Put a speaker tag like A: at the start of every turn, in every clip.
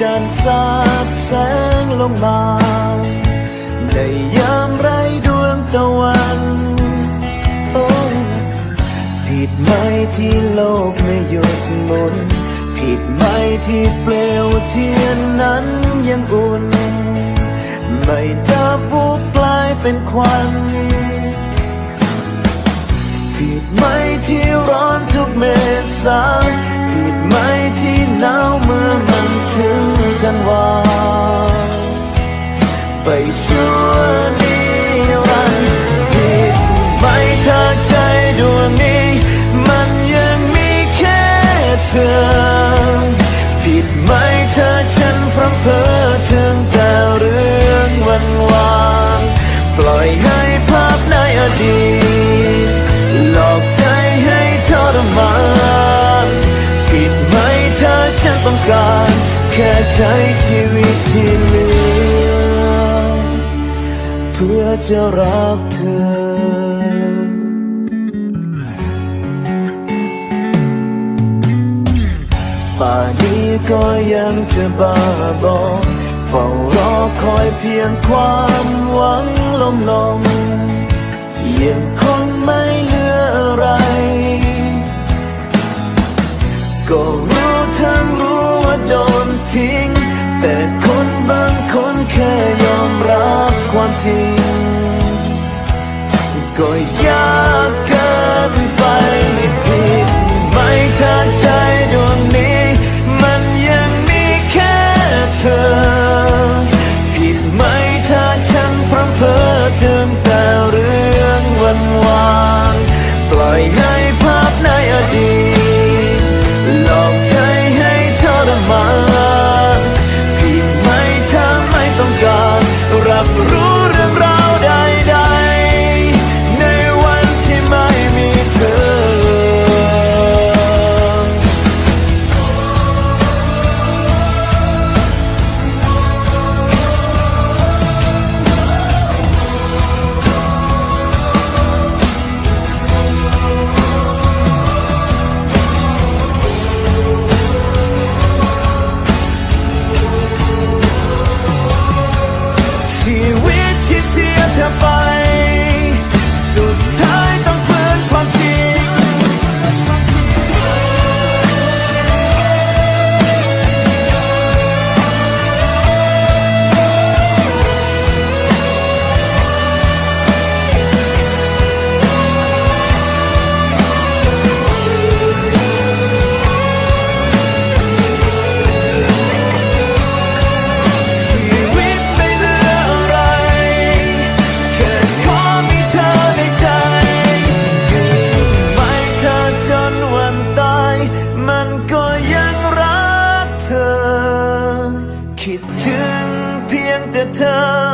A: จันทร์สาดแสงลงมาในยามไรดวงตะวันโอ้ผิดไหมที่โลกไม่หยุดหมุน ผิดไหมที่เปลวเทียนนั้นยังอุ่น ไม่ดับวูบกลายเป็นควันผิดไหมที่ร้อนทุกเมษา ผิดไหมที่หนาวเมื่อมันถึงกันวาไปชั่วนิรันดร์ผิดไหมถ้าใจดวงนี้ มันยังมีแค่เธอ ผิดไหมถ้าฉันพร่ำเพ้อถึงแต่เรื่องวันวาน ปล่อยให้ภาพในอดีต ใช้ชีวิตที่เหลือ เพื่อจะรักเธอป่านนี้ก็ยังจะบ้าบอเฝ้ารอคอยเพียงความหวังลมลมยังคงไม่เหลืออะไร ก็รู้ทั้งรู้ โดนทิ้ง แต่คนบางคนแค่ยอมรับความจริง ก็ยากเกินไปผิดไหมถ้าใจดวงนี้ มันยังมีแค่เธอ ผิดไหมถ้าฉันพร่ำเพ้อถึงแต่เรื่องวันวานปล่อยให้ พี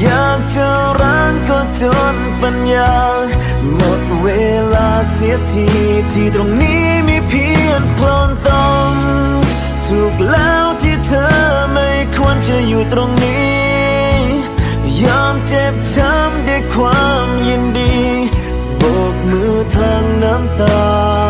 A: อยากจะรั้งก็จนปัญญา หมดเวลาเสียทีที่ตรงนี้มีเพียงโคลนตมถูกแล้วที่เธอไม่ควรจะอยู่ตรงนี้ ยอมเจ็บช้ำด้วยความยินดีโบกมือทางน้ำตา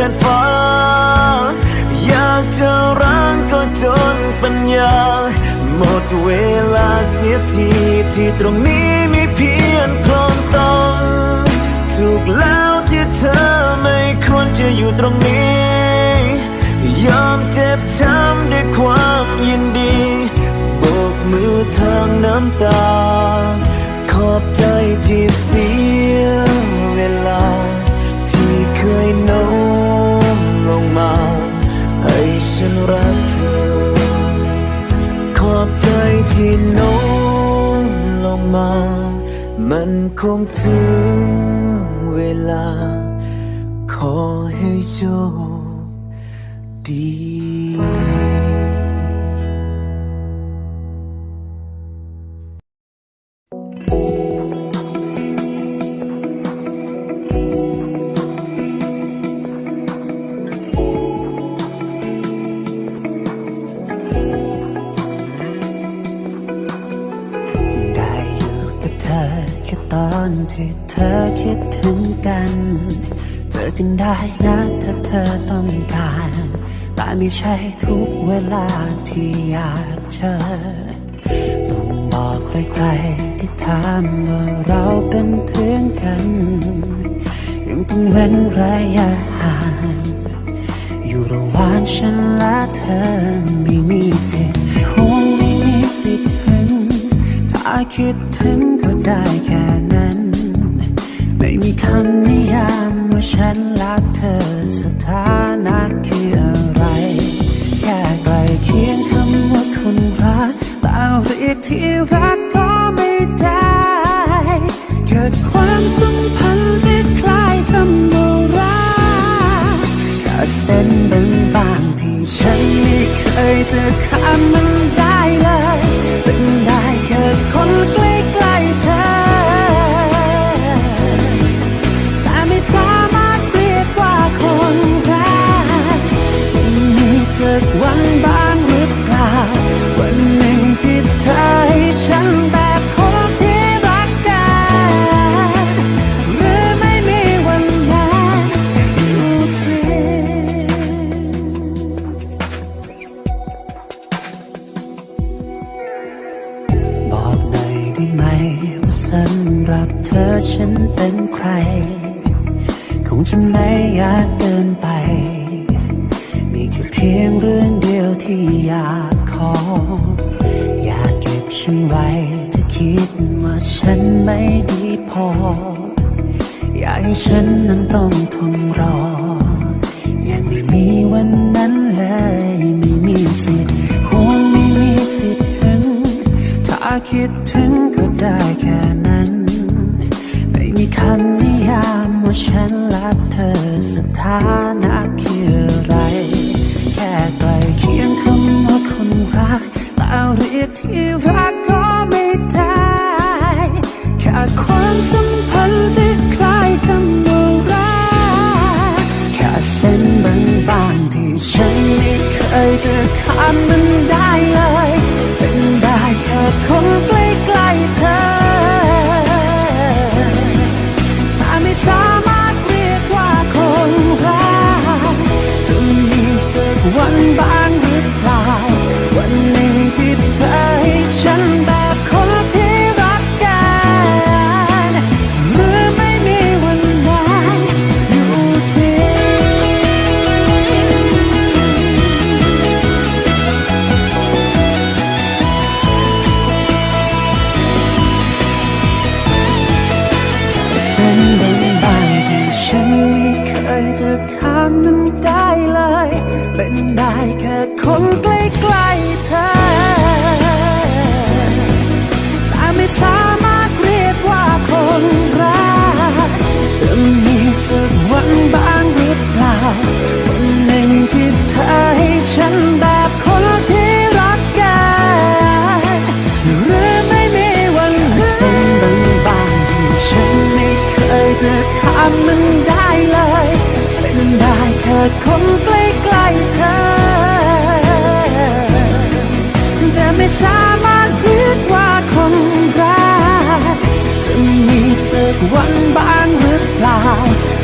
A: ผ่นฟ้า อยากจะรั้งก็จนปัญญา หมดเวลาเสียทีที่ตรงนี้มีเพียงคลนตมถูกแล้วที่เธอไม่ควรจะอยู่ตรงนี้ ยอมเจ็บช้ำด้วยความยินดีโบกมือทางน้ำตา ขอบใจ คงถึงเวลา ขอให้โชค
B: ที่เธอคิดถึงกัน เจอกันได้นะถ้าเธอต้องการ แต่ไม่ใช่ทุกเวลาที่อยากเจอ ต้องบอกใครๆที่ถามว่าเราเป็นเพื่อนกัน ยังต้องเว้นระยะห่างอยู่ระหว่างฉันและเธอไม่มีสิทธิ์คงไม่มีสิทธิ์ถึงถ้าคิดถึงก็ได้แค่ ไม่มีคำนิยามว่าฉันรักเธอสักทีำหรับเธอฉันเป็นใคร คงจะไม่ยากเกินไป มีแค่เพียงเรื่องเดียวที่อยากขอ อยากเก็บฉันไว้ถ้าคิดว่าฉันไม่ดีพอ อยากให้ฉันนั้นต้องทนรอ ยังไม่มีวันนั้นเลยไม่มีสิทธิ์หวงไม่มีสิทธิ์หึง ถ้าคิดถึงก็ได้แค่ ว่าฉันรักเธอสถานะคืออะไร แค่ใกล้เคียงคำว่าคนรักแต่เรียกที่รักก็ไม่ได้แค่ความสัมพันธ์ที่คล้ายกันว่ารักแค่เส้นบางๆที่ฉันไม่เคยจะข้ามมันได้เลย เป็นได้แค่คนใกล้ วันบ้างหรือเปล่า วันหนึ่งที่เธอให้ฉันแบบ สามารถคิดว่าคนรักจะมีสักวันบ้างหรือเปล่า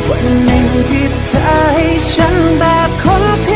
B: วันหนึ่งที่เธอให้ฉันแบบคนที่